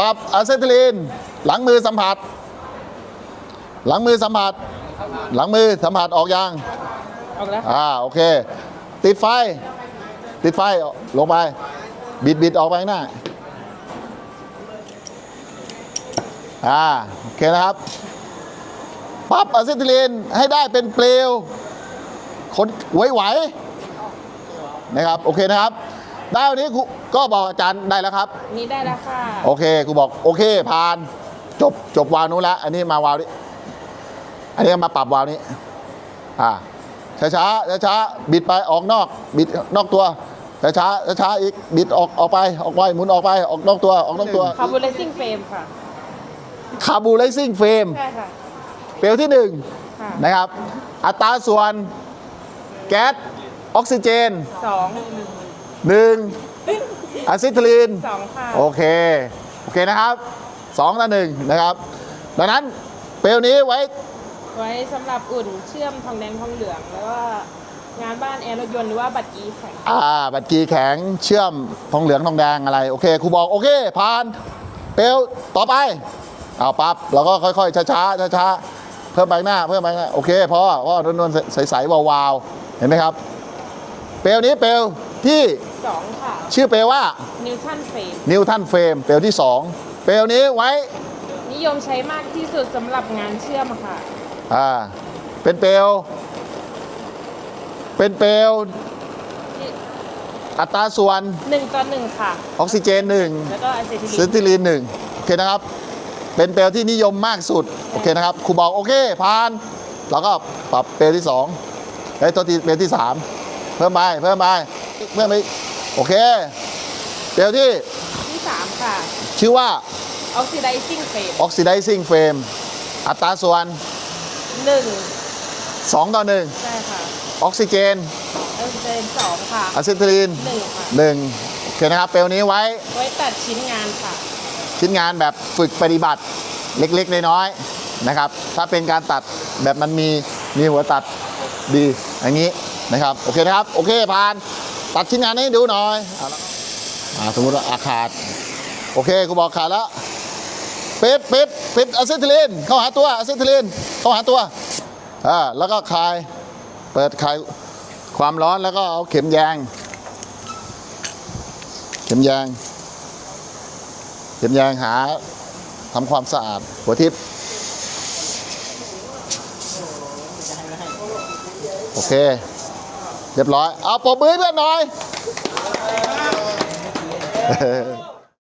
ปรับอะเซทิลีน หลังมือสัมผัส หลังมือสัมผัส หลังมือสัมผัสออกยังออกแล้วอ่าโอเค ติดไฟ ติดไฟลงไป บิดบิดออกไปข้างหน้าอ่าโอเคนะครับปรับอะเซทิลีนให้ได้เป็นเปลวคนไหวๆนะครับ โอเคนะครับ ได้วันนี้ครูก็บอกอาจารย์ได้แล้วครับ นี่ได้แล้วค่ะ โอเคครูบอกโอเคผ่านจบจบวาล์วนู้นแล้วอันนี้มาวาล์วนี้อันนี้มาปรับวาล์วนี้ อ่าช้าช้าช้าช้าๆบิดไปออกนอก บิดนอกตัวช้าช้าช้าช้าๆอีกบิดออกออกไปออกไปหมุนออกไปออกนอกตัวออกนอกตัวคาร์บูเลซิ่งเฟรมค่ะคาบูไลซิ่งเฟรมใช่ค่ะเปลวที่หนึ่งค่ะนะครับ อัตราส่วนแก๊สออกซิเจนสอง หนึ่งอะซิทิลีนสองค่ะโอเคโอเคนะครับสองต่อหนึ่งนะครับ ดังนั้นเปลวนี้ไว้ไว้สำหรับอุ่นเชื่อมทองแดงทองเหลืองแล้วก็งานบ้านแอร์รถยนต์หรือว่าบัตรอีแข็งอ่าบัตรกีแข็งเชื่อมทองเหลืองทองแดงอะไรโอเคครูบอกโอเคผ่านเปลวต่อไปเอาปั๊บเราก็ค่อยๆช้าๆช้าๆเพิ่มไปข้างหน้าเพิ่มไปข้างหน้าโอเคพอพอนวลๆใสๆวาวๆเห็นไหมครับ เปลวนี้เปลวที่ สองค่ะ ชื่อเปลวว่านิวตันเฟรมนิวตันเฟรมเปลวที่สองเปลวนี้ไว้ นิยมใช้มากที่สุดสำหรับงานเชื่อมค่ะ อ่า เป็นเปลวเป็นเปลวอัตราส่วนหนึ่งต่อหนึ่งค่ะ ออกซิเจนหนึ่งแล้วก็อะเซทิลีซินติลีนหนึ่งโอเคนะครับ เป็นเปลวที่นิยมมากสุด โอเคนะครับครูบอกโอเคผ่านเราก็ปรับเปลวที่สองเฮ้ยตัวทีเปลวที่สามเพิ่มไปเพิ่มไปเพิ่มไปอีก โอเคเปลวที่ที่สามค่ะ ชื่อว่าออกซิไดซิ่งเฟรม oxidizing flame อัตราส่วนหนึ่ง2ต่อ ใช่ค่ะ1 ออกซิเจนออกซิเจนสองค่ะ อะซิทิลีนหนึ่งค่ะ 1โอเคนะครับ เปลวนี้ไว้ไว้ตัดชิ้นงานค่ะ ชิ้นงานแบบฝึกปฏิบัติเล็กๆ น้อยๆนะครับ ถ้าเป็นการตัดแบบมันมีมีหัวตัดดีอย่างนี้นะครับ โอเคนะครับ โอเคผ่าน ตัดชิ้นงานให้ดูหน่อยอ่าสมมติว่าอาขาด โอเคกูบอกขาดแล้วปิดปิดปิดอะซิทิลีนเข้าหาตัวอะซิทิลีนเข้าหาตัวอ่าแล้วก็คลายเปิดคลายความร้อนแล้วก็เอาเข็มแยงเข็มแยงเข็มยางหาทำความสะอาด หัวทิพย์โอเค เรียบร้อย เอาปมมือเพื่อนหน่อย